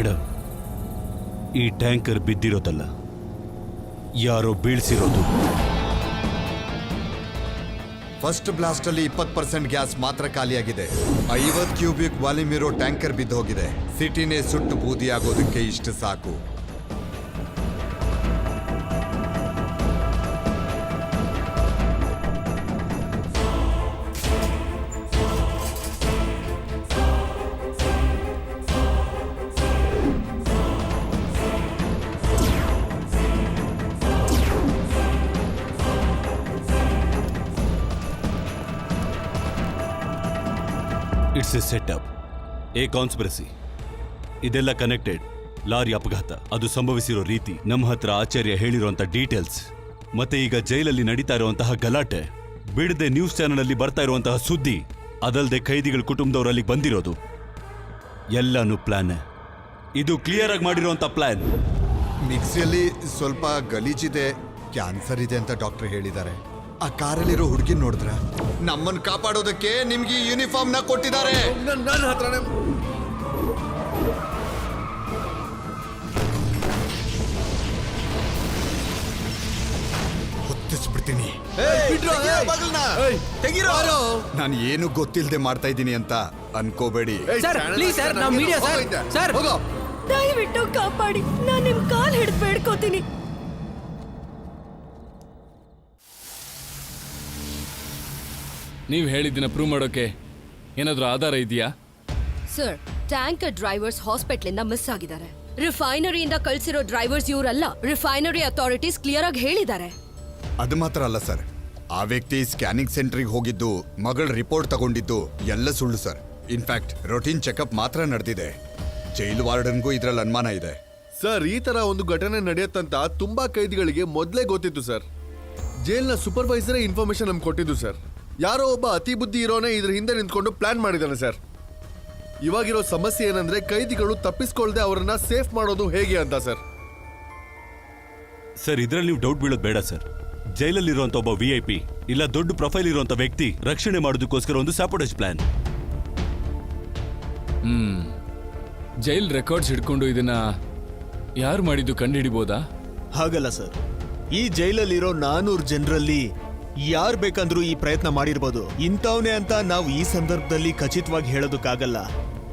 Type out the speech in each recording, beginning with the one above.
Madam ಈ tanker ಬಿದ್ದಿರೋದಲ್ಲ. ಯಾರೋ ಬೀಳ್ಸಿರೋದು. First blast ಅಲ್ಲಿ ಇಪ್ಪತ್ತು ಪರ್ಸೆಂಟ್ ಗ್ಯಾಸ್ ಮಾತ್ರ ಖಾಲಿಯಾಗಿದೆ. ಐವತ್ ಕ್ಯೂಬಿಕ್ ವಾಲ್ಯೂಮ್ ಇರೋ ಟ್ಯಾಂಕರ್ ಬಿದ್ದು ಹೋಗಿದೆ ಸಿಟಿನೇ ಸುಟ್ಟು ಬೂದಿಯಾಗೋದಕ್ಕೆ ಇಷ್ಟು ಸಾಕು. It's a setup a conspiracy ಇದೆಲ್ಲ ಕನೆಕ್ಟೆಡ್ ಲಾರಿ ಅಪಘಾತ. ಅದು ಸಂಭವಿಸಿರೋ ರೀತಿ ನಮ್ಮ ಹತ್ರ ಆಚಾರ್ಯ ಹೇಳಿರುವಂತ ಡೀಟೇಲ್ಸ್ ಮತ್ತೆ ಈಗ ಜೈಲಲ್ಲಿ ನಡೀತಾ ಇರುವಂತಹ ಗಲಾಟೆ. ಬಿಡದೆ ನ್ಯೂಸ್ ಚಾನೆಲ್ ಅಲ್ಲಿ ಬರ್ತಾ ಇರುವಂತಹ ಸುದ್ದಿ. ಅದಲ್ಲದೆ ಖೈದಿಗಳ ಕುಟುಂಬದವರಲ್ಲಿ ಬಂದಿರೋದು. ಎಲ್ಲಾನು ಪ್ಲಾನ್ ಇದು ಕ್ಲಿಯರ್ ಆಗಿ ಮಾಡಿರುವಂತ ಪ್ಲಾನ್ ಮಿಕ್ಸಿಯಲ್ಲಿ ಸ್ವಲ್ಪ ಗಲೀಜಿದೆ ಕ್ಯಾನ್ಸರ್ ಇದೆ ಅಂತ ಡಾಕ್ಟರ್ ಹೇಳಿದ್ದಾರೆ. ಆ ಕಾರಲ್ಲಿರೋ ಹುಡುಗಿ ನೋಡಿದ್ರ ನಮ್ಮನ್ನ ಕಾಪಾಡೋದಕ್ಕೆ ನಿಮ್ಗೆ ಯೂನಿಫಾರ್ಮ್ನ ಕೊಟ್ಟಿದ್ದಾರೆ. ನನ್ನ ಹತ್ರನೇ ಹೊತ್ತಿಸ್ಬಿಡ್ತೀನಿ. ತೆಗಿರೋ. ನಾನು ಏನು ಗೊತ್ತಿಲ್ಲದೆ ಮಾಡ್ತಾ ಇದ್ದೀನಿ ಅಂತ ಅನ್ಕೋಬೇಡಿ. ದಯವಿಟ್ಟು ಕಾಪಾಡಿ. ನಾನು ನಿಮ್ ಕಾಲ್ ಹಿಡಿದು ಬೇಡ್ಕೋತೀನಿ. ನೀವು ಹೇಳಿದ್ದನ್ನ ಪ್ರೂವ್ ಮಾಡೋಕೆ ಏನಾದರೂ ಆಧಾರ ಇದೆಯಾ? ಸರ್ ಟ್ಯಾಂಕರ್ ಡ್ರೈವರ್ಸ್ ಹಾಸ್ಪಿಟ್ಲಿಂದ ಮಿಸ್ ಆಗಿದ್ದಾರೆ. ರಿಫೈನರಿಯಿಂದ ಕಳ್ಸಿರೋ ಡ್ರೈವರ್ಸ್ ಇವರಲ್ಲ ರಿಫೈನರಿ ಅಥಾರಿಟೀಸ್ ಕ್ಲಿಯರ್ ಆಗಿ ಹೇಳಿದ್ದಾರೆ. ಅದು ಮಾತ್ರ ಅಲ್ಲ ಸರ್ ಆ ವ್ಯಕ್ತಿ ಸ್ಕ್ಯಾನಿಂಗ್ ಸೆಂಟ್ರಿಗೆ ಹೋಗಿದ್ದು ಮಗಳ ರಿಪೋರ್ಟ್ ತಗೊಂಡಿದ್ದು ಎಲ್ಲ ಸುಳ್ಳು ಸರ್ ಇನ್ಫ್ಯಾಕ್ಟ್ ರೊಟೀನ್ ಚೆಕಪ್ ಮಾತ್ರ ನಡೆದಿದೆ. ಜೈಲು ವಾರ್ಡನ್ಗೂ ಇದ್ರಲ್ಲಿ ಅನುಮಾನ ಇದೆ. ಸರ್ ಈ ತರ ಒಂದು ಘಟನೆ ನಡೆಯುತ್ತಂತ ತುಂಬಾ ಕೈದಿಗಳಿಗೆ ಮೊದಲೇ ಗೊತ್ತಿತ್ತು ಸರ್ ಜೈಲ್ನ ಸೂಪರ್ವೈಸರೇ ಇನ್ಫಾರ್ಮೇಶನ್ ನಮ್ಗೆ ಕೊಟ್ಟಿದ್ದು ಸರ್ ಯಾರೋ ಒಬ್ಬ ಅತಿ ಬುದ್ಧಿ ಇರೋನೇ ಇದ್ರ ಹಿಂದೆ ನಿಂತ್ಕೊಂಡು ಪ್ಲಾನ್ ಮಾಡಿದ್ದಾನೆ ಸರ್ ಇವಾಗಿರೋ ಸಮಸ್ಯೆ ಏನಂದ್ರೆ ಕೈದಿಗಳು ತಪ್ಪಿಸ್ಕೊಳ್ದೆ ಅವರನ್ನ ಸೇಫ್ ಮಾಡೋದು ಹೇಗೆ ಅಂತ ಸರ್ ಸರ್ ಇದ್ರಲ್ಲಿ ನೀವು ಡೌಟ್ ಬೀಳೋದು ಬೇಡ ಸರ್ ಜೈಲಲ್ಲಿರುವಂತ ಒಬ್ಬ ವಿ ಐ ಪಿ ಇಲ್ಲ ದೊಡ್ಡ ಪ್ರೊಫೈಲ್ ಇರುವಂತ ವ್ಯಕ್ತಿ ರಕ್ಷಣೆ ಮಾಡೋದಕ್ಕೋಸ್ಕರ ಒಂದು sabotage plan hmm. Jail records ಹಿಡ್ಕೊಂಡು ಇದನ್ನ ಯಾರು ಮಾಡಿದ್ದು ಕಂಡುಹಿಡಿಬೋದಾ ಹಾಗಲ್ಲ ಸರ್ ಈ ಜೈಲಲ್ಲಿರೋ ನಾನೂರು ಜನರಲ್ಲಿ ಯಾರ್ ಬೇಕಂದ್ರೂ ಈ ಪ್ರಯತ್ನ ಮಾಡಿರ್ಬೋದು. ಇಂಥವನೇ ಅಂತ ನಾವು ಈ ಸಂದರ್ಭದಲ್ಲಿ ಖಚಿತವಾಗಿ ಹೇಳೋದಕ್ಕಾಗಲ್ಲ.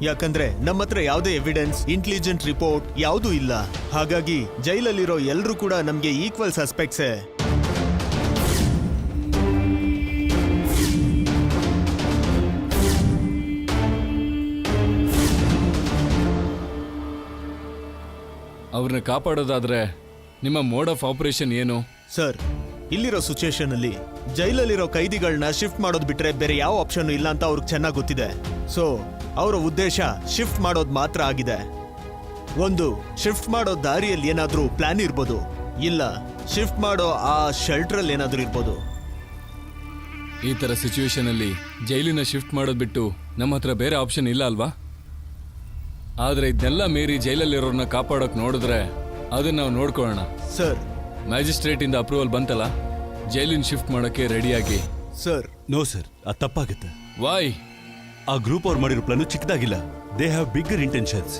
ಯಾಕಂದ್ರೆ ನಮ್ಮ ಹತ್ರ ಯಾವುದೇ ಎವಿಡೆನ್ಸ್ ಇಂಟೆಲಿಜೆಂಟ್ ರಿಪೋರ್ಟ್ ಯಾವುದೂ ಇಲ್ಲ. ಹಾಗಾಗಿ ಜೈಲಲ್ಲಿರೋ ಎಲ್ಲರೂ ಕೂಡ ನಮಗೆ ಈಕ್ವಲ್ ಸಸ್ಪೆಕ್ಟ್ಸೇ ಅವ್ರನ್ನ ಕಾಪಾಡೋದಾದ್ರೆ ನಿಮ್ಮ ಮೋಡ್ ಆಫ್ ಆಪರೇಷನ್ ಏನು? ಸರ್ ಇಲ್ಲಿರೋ ಸಿಚುಯೇಷನ್ ಅಲ್ಲಿ ಜೈಲಲ್ಲಿರೋ ಕೈದಿಗಳನ್ನ ಶಿಫ್ಟ್ ಮಾಡೋದು ಬಿಟ್ರೆ ಬೇರೆ ಯಾವ ಆಪ್ಷನ್ ಇಲ್ಲ ಅಂತ ಅವ್ರಿಗೆ ಚೆನ್ನಾಗಿ ಗೊತ್ತಿದೆ. ಸೊ ಅವರ ಉದ್ದೇಶ ಶಿಫ್ಟ್ ಮಾಡೋದು ಮಾತ್ರ ಆಗಿದೆ. ಒಂದು ಶಿಫ್ಟ್ ಮಾಡೋ ದಾರಿಯಲ್ಲಿ ಏನಾದರೂ ಪ್ಲಾನ್ ಇರ್ಬೋದು. ಇಲ್ಲ ಶಿಫ್ಟ್ ಮಾಡೋ ಆ ಶೆಲ್ಟರ್ ಏನಾದರೂ ಇರ್ಬೋದು. ಈ ತರ ಸಿಚುವೇಶನ್ ಅಲ್ಲಿ ಜೈಲಿನ ಶಿಫ್ಟ್ ಮಾಡೋದು ಬಿಟ್ಟು ನಮ್ಮ ಹತ್ರ ಬೇರೆ ಆಪ್ಷನ್ ಇಲ್ಲ ಅಲ್ವಾ? ಆದ್ರೆ ಇದನ್ನೆಲ್ಲ ಮೀರಿ ಜೈಲಲ್ಲಿರೋರನ್ನ ಕಾಪಾಡೋಕೆ ನೋಡಿದ್ರೆ ಅದನ್ನ ನಾವು ನೋಡ್ಕೊಳ್ಳೋಣ. ಸರ್ ಮ್ಯಾಜಿಸ್ಟ್ರೇಟ್ ಇಂದ ಅಪ್ರೂವಲ್ ಬಂತಲ್ಲ? ಜೈಲಿನ ಶಿಫ್ಟ್ ಮಾಡೋಕ್ಕೆ ರೆಡಿಯಾಗಿ. ಸರ್. ನೋ ಸರ್ ಅದು ತಪ್ಪಾಗುತ್ತೆ. ವಾಯ್ ಆ ಗ್ರೂಪ್ ಅವ್ರು ಮಾಡಿರೋ ಪ್ಲಾನು ಚಿಕ್ಕದಾಗಿಲ್ಲ. ದೇ ಹ್ಯಾವ್ ಬಿಗ್ಗರ್ ಇಂಟೆನ್ಷನ್ಸ್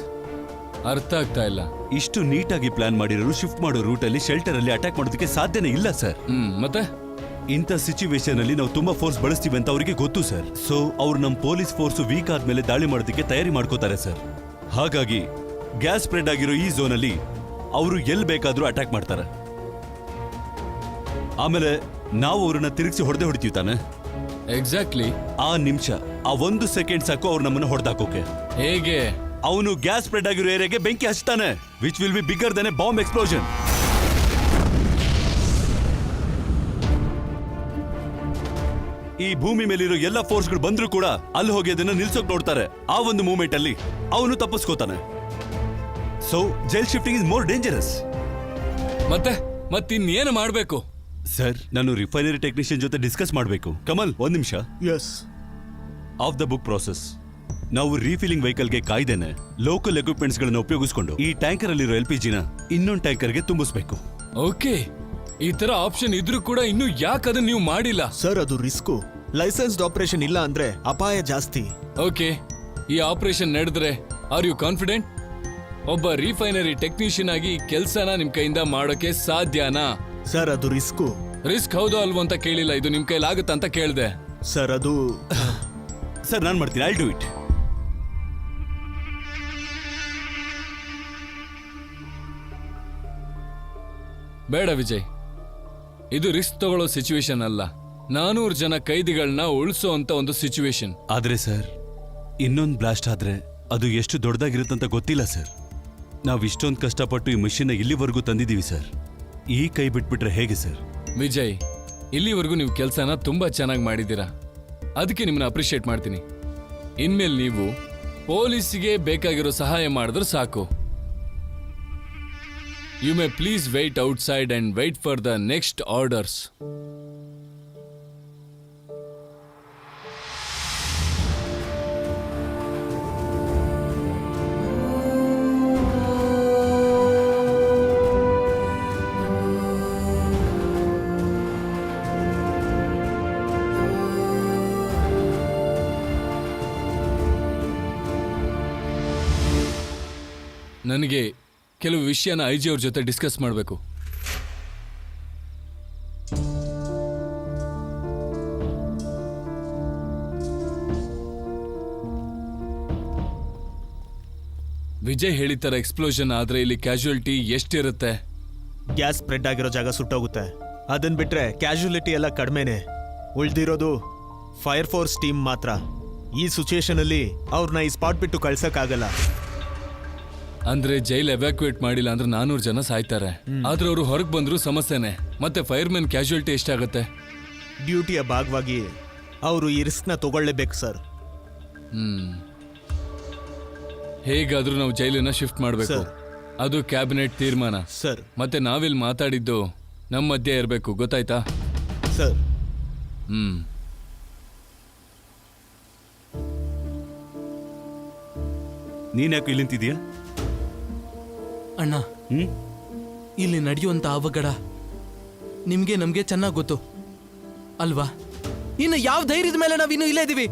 ಅರ್ಥ ಆಗ್ತಾ ಇಲ್ಲ. ಇಷ್ಟು ನೀಟಾಗಿ ಪ್ಲಾನ್ ಮಾಡಿರೋರು ಶಿಫ್ಟ್ ಮಾಡೋ ರೂಟಲ್ಲಿ ಶೆಲ್ಟರಲ್ಲಿ ಅಟ್ಯಾಕ್ ಮಾಡೋದಕ್ಕೆ ಸಾಧ್ಯನೇ ಇಲ್ಲ ಸರ್. ಹ್ಮ್ ಮತ್ತೆ? ಇಂಥ ಸಿಚುವೇಶನ್ ಅಲ್ಲಿ ನಾವು ತುಂಬಾ ಫೋರ್ಸ್ ಬಳಸ್ತೀವಿ ಅಂತ ಅವರಿಗೆ ಗೊತ್ತು ಸರ್. ಸೊ ಅವ್ರು ನಮ್ಮ ಪೊಲೀಸ್ ಫೋರ್ಸ್ ವೀಕ್ ಆದ್ಮೇಲೆ ದಾಳಿ ಮಾಡೋದಕ್ಕೆ ತಯಾರಿ ಮಾಡ್ಕೋತಾರೆ ಸರ್. ಹಾಗಾಗಿ ಗ್ಯಾಸ್ ಸ್ಪ್ರೆಡ್ ಆಗಿರೋ ಈ ಝೋನಲ್ಲಿ ಅಲ್ಲಿ ಅವರು ಎಲ್ಲಿ ಬೇಕಾದರೂ ಅಟ್ಯಾಕ್ ಮಾಡ್ತಾರೆ. ಆಮೇಲೆ ನಾವು ಅವ್ರನ್ನ ತಿರುಗಿಸಿ ಹೊಡೆದೇ ಹೊಡಿತೀವಿ ತಾನೆ? ಎಕ್ಸಾಕ್ಟ್ಲಿ ಆ ನಿಮಿಷ ಆ ಒಂದು ಸೆಕೆಂಡ್ ಸಾಕು ಅವ್ರು ನಮ್ಮನ್ನ ಹೊಡೆದಾಕೋಕೆ. ಹೇಗೆ? ಅವನು ಗ್ಯಾಸ್ ಸ್ಪ್ರೆಡ್ ಆಗಿರೋ ಏರಿಯಾಗೆ ಬೆಂಕಿ ಹಚ್ತಾನೆ which will be bigger than a bomb explosion ಈ ಭೂಮಿ ಮೇಲಿರೋ ಎಲ್ಲ ಫೋರ್ಸ್ಗಳು ಬಂದ್ರೂ ಕೂಡ ಅಲ್ಲಿ ಹೋಗಿ ಅದನ್ನ ನಿಲ್ಸೋಕ್ ನೋಡ್ತಾರೆ. ಆ ಒಂದು ಮೂಮೆಂಟ್ ಅಲ್ಲಿ ಅವನು ತಪ್ಪಿಸ್ಕೋತಾನೆ. So jail shifting is more dangerous ಮತ್ತೆ ಮತ್ತಿನ್ನೇನು ಮಾಡ್ಬೇಕು? ಸರ್ ನಾನು ರಿಫೈನರಿ ಟೆಕ್ನಿಷಿಯನ್ ಜೊತೆ ಡಿಸ್ಕಸ್ ಮಾಡಬೇಕು. ಕಮಲ್ ಒಂದ್ ನಿಮಿಷ. As of the book process ನಾವು ರೀಫಿಲಿಂಗ್ ವೆಹಿಕಲ್ಗೆ ಕಾಯ್ದೇನೆ. ಲೋಕಲ್ ಎಕ್ವಿಪ್ಮೆಂಟ್ಸ್ ಗಳನ್ನ ಉಪಯೋಗಿಸಿಕೊಂಡು ಈ ಟ್ಯಾಂಕರ್ ಅಲ್ಲಿರೋ ಎಲ್ ಪಿ ಜಿನ ಇನ್ನೊಂದು ಟ್ಯಾಂಕರ್ಗೆ ತುಂಬಿಸ್ಬೇಕು. ಓಕೆ ಈ ತರ ಆಪ್ಷನ್ ಇದ್ರೂ ಕೂಡ ಇನ್ನು ಯಾಕೆ ಅದನ್ನ ನೀವು ಮಾಡಿಲ್ಲ? ಸರ್ ಅದು ರಿಸ್ಕು ಲೈಸೆನ್ಸ್ಡ್ ಆಪರೇಷನ್ ಇಲ್ಲ ಅಂದ್ರೆ ಅಪಾಯ ಜಾಸ್ತಿ. ಓಕೆ ಈ ಆಪರೇಷನ್ ನಡೆದ್ರೆ ಆರ್ ಯು ಕಾನ್ಫಿಡೆಂಟ್ ಒಬ್ಬ ರಿಫೈನರಿ ಟೆಕ್ನಿಷಿಯನ್ ಆಗಿ ಕೆಲಸನ ನಿಮ್ ಕೈಯಿಂದ ಮಾಡೋಕೆ ಸಾಧ್ಯನಾ? ಸರ್ ಅದು ರಿಸ್ಕು. ರಿಸ್ಕ್ ಹೌದು ಅಲ್ವೋ ಅಂತ ಕೇಳಿಲ್ಲ. ಇದು ನಿಮ್ ಕೈಲಾಗುತ್ತ ಅಂತ ಕೇಳಿದೆ. ಸರ್ ಅದು ಸರ್ ನಾನು ಮಾಡ್ತೀನಿ. ಐ ಡೂ ಇಟ್ ಬೇಡ ವಿಜಯ್. ಇದು ರಿಸ್ಕ್ ತಗೊಳ್ಳೋ ಸಿಚುವೇಶನ್ ಅಲ್ಲ. ನಾನೂರು ಜನ ಕೈದಿಗಳನ್ನ ಉಳಿಸೋ ಅಂತ ಒಂದು ಸಿಚುವೇಶನ್ ಆದ್ರೆ ಸರ್ ಇನ್ನೊಂದು ಬ್ಲಾಸ್ಟ್ ಆದ್ರೆ ಅದು ಎಷ್ಟು ದೊಡ್ಡದಾಗಿರುತ್ತಂತ ಗೊತ್ತಿಲ್ಲ ಸರ್. ನಾವು ಇಷ್ಟೊಂದು ಕಷ್ಟಪಟ್ಟು ಈ ಮಷೀನ್ ಇಲ್ಲಿವರೆಗೂ ತಂದಿದ್ದೀವಿ ಸರ್. ಈ ಕೈ ಬಿಟ್ಬಿಟ್ರೆ ಹೇಗೆ ಸರ್? ವಿಜಯ್, ಇಲ್ಲಿವರೆಗೂ ನೀವು ಕೆಲಸನ ತುಂಬಾ ಚೆನ್ನಾಗಿ ಮಾಡಿದ್ದೀರಾ. ಅದಕ್ಕೆ ನಿಮ್ಮನ್ನ ಅಪ್ರಿಷಿಯೇಟ್ ಮಾಡ್ತೀನಿ. ಇನ್ಮೇಲೆ ನೀವು ಪೊಲೀಸಿಗೆ ಬೇಕಾಗಿರೋ ಸಹಾಯ ಮಾಡಿದ್ರೆ ಸಾಕು. You may please wait outside and wait for the next orders ನನಗೆ ಕೆಲವು ವಿಷಯನ ಐ ಜಿ ಅವ್ರ ಜೊತೆ ಡಿಸ್ಕಸ್ ಮಾಡಬೇಕು. ವಿಜಯ್ ಹೇಳಿದ ಎಕ್ಸ್ಪ್ಲೋಷನ್ ಆದ್ರೆ ಇಲ್ಲಿ ಕ್ಯಾಶುಯಾಲಿಟಿ ಎಷ್ಟಿರುತ್ತೆ? ಗ್ಯಾಸ್ ಸ್ಪ್ರೆಡ್ ಆಗಿರೋ ಜಾಗ ಸುಟ್ಟೋಗುತ್ತೆ. ಅದನ್ ಬಿಟ್ರೆ ಕ್ಯಾಶುಯಾಲಿಟಿ ಎಲ್ಲ ಕಡಿಮೆನೆ. ಉಳ್ದಿರೋದು ಫೈರ್ ಫೋರ್ಸ್ ಟೀಮ್ ಮಾತ್ರ. ಈ ಸಿಚುಯೇಷನ್ ಅಲ್ಲಿ ಅವ್ರನ್ನ ಈ ಸ್ಪಾಟ್ ಬಿಟ್ಟು ಕಳ್ಸಕ್ಕಾಗಲ್ಲ. ಅಂದ್ರೆ ಜೈಲ್ ಎವ್ಯಾಕ್ಯುಯೇಟ್ ಮಾಡಿಲ್ಲ ಅಂದ್ರೆ ನಾನೂರು ಜನ ಸಾಯ್ತಾರೆ. ಆದ್ರೆ ಅವರು ಹೊರಗೆ ಬಂದ್ರು ಸಮಸ್ಯೆನೆ. ಮತ್ತೆ ಫೈರ್ಮನ್ ಕ್ಯಾಶುಯಾಲಿಟಿ ಎಷ್ಟಾಗುತ್ತೆ? ಡ್ಯೂಟಿಯ ಭಾಗವಾಗಿ ಅವರು ಈ ರಿಸ್ಕ್ನ ತಗೊಳ್ಳೇಬೇಕು ಸರ್ ಹ್ಮ್. ಹೇಗಾದ್ರೂ ನಾವು ಜೈಲನ್ನ ಶಿಫ್ಟ್ ಮಾಡಬೇಕು. ಸರ್. ಅದು ಕ್ಯಾಬಿನೆಟ್ ತೀರ್ಮಾನ. ಸರ್ ಮತ್ತೆ ನಾವಿಲ್ಲಿ ಮಾತಾಡಿದ್ದು ನಮ್ಮ ಮಧ್ಯೆ ಇರಬೇಕು ಗೊತ್ತಾಯ್ತಾ? Sir hmm. ನೀನ್ ಯಾಕೆ ಇಲ್ಲಿ ನಿಂತಿದ್ಯಾ ಅಣ್ಣ. ಹ್ಮ್? ಇಲ್ಲಿ ನಡೆಯುವಂತ ಅವಘಡ ನಿಮ್ಗೆ ನಮ್ಗೆ ಚೆನ್ನಾಗಿ ಗೊತ್ತು. ಅಲ್ವಾ? ಇನ್ನು ಯಾವ ಧೈರ್ಯದ ಮೇಲೆ ನಾವಿನ್ನು ಇಲ್ಲೇ ಇದೀವಿ?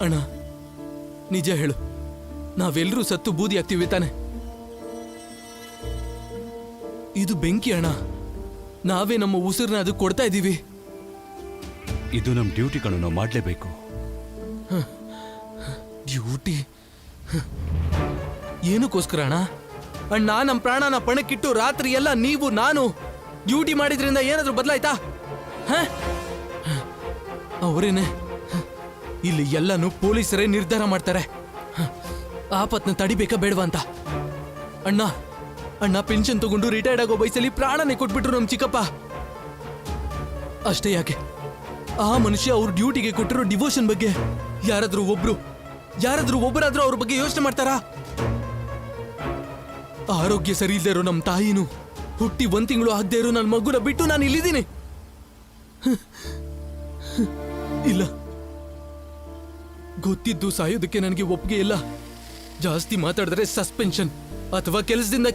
ಅಣ್ಣ ನಿಜ ಹೇಳು. ನಾವೆಲ್ಲರೂ ಸತ್ತು ಬೂದಿ ಆಗ್ತೀವಿ ತಾನೆ. ಇದು ಬೆಂಕಿ ಅಣ್ಣ. ನಾವೇ ನಮ್ಮ ಉಸಿರನ್ನ ಅದು ಕೊಡ್ತಾ ಇದ್ದೀವಿ ಇದು ನಮ್ಮ ಡ್ಯೂಟಿಗಳನ್ನು ಮಾಡ್ಲೇಬೇಕು. ಡ್ಯೂಟಿ? ಏನಕ್ಕೋಸ್ಕರ ಅಣ್ಣ ಅಣ್ಣ ನಮ್ಮ ಪ್ರಾಣನ ಪಣಕ್ಕಿಟ್ಟು ರಾತ್ರಿ ಎಲ್ಲ ನೀವು, ನಾನು ಡ್ಯೂಟಿ ಮಾಡಿದ್ರಿಂದ ಏನಾದರೂ ಬದಲಾಯ್ತಾ? ಅವರೇನೆ. ಇಲ್ಲಿ ಎಲ್ಲನೂ ಪೊಲೀಸರೇ ನಿರ್ಧಾರ ಮಾಡ್ತಾರೆ. ಆಪತ್ನ ತಡಿಬೇಕಾ ಬೇಡವಾ ಅಂತ? ಅಣ್ಣ ಅಣ್ಣ ಪೆನ್ಷನ್ ತಗೊಂಡು ರಿಟೈರ್ಡ್ ಆಗೋ ವಯಸ್ಸಲ್ಲಿ ಪ್ರಾಣನೇ ಕೊಟ್ಬಿಟ್ರು ನಮ್ಮ ಚಿಕ್ಕಪ್ಪ. ಅಷ್ಟೇ ಯಾಕೆ? ಆ ಮನುಷ್ಯ ಅವ್ರ ಡ್ಯೂಟಿಗೆ ಕೊಟ್ಟಿರೋ ಡಿವೋಷನ್ ಬಗ್ಗೆ ಯಾರಾದ್ರೂ ಒಬ್ರು, ಯಾರಾದ್ರೂ ಒಬ್ಬರಾದ್ರೂ ಅವ್ರ ಬಗ್ಗೆ ಯೋಚನೆ ಮಾಡ್ತಾರಾ? ಆರೋಗ್ಯ ಸರಿ ಇಲ್ಲದೆ ಇರೋ ನಮ್ಮ ತಾಯಿನು ಹುಟ್ಟಿ ಒಂದ್ ತಿಂಗಳು ಆಗದೆ ಇರೋ ನನ್ನ ಮಗುನ ಬಿಟ್ಟು ನಾನು ಇಲ್ಲಿದ್ದೀನಿ. ಇಲ್ಲ. ಗೊತ್ತಿದ್ದು ಸಾಯೋದಕ್ಕೆ ನನಗೆ ಒಪ್ಪಿಗೆ ಇಲ್ಲ. ಜಾಸ್ತಿ ಮಾತಾಡಿದ್ರೆ ಸಸ್ಪೆನ್ಷನ್ ಅಥವಾ ಕೆಲಸದಿಂದ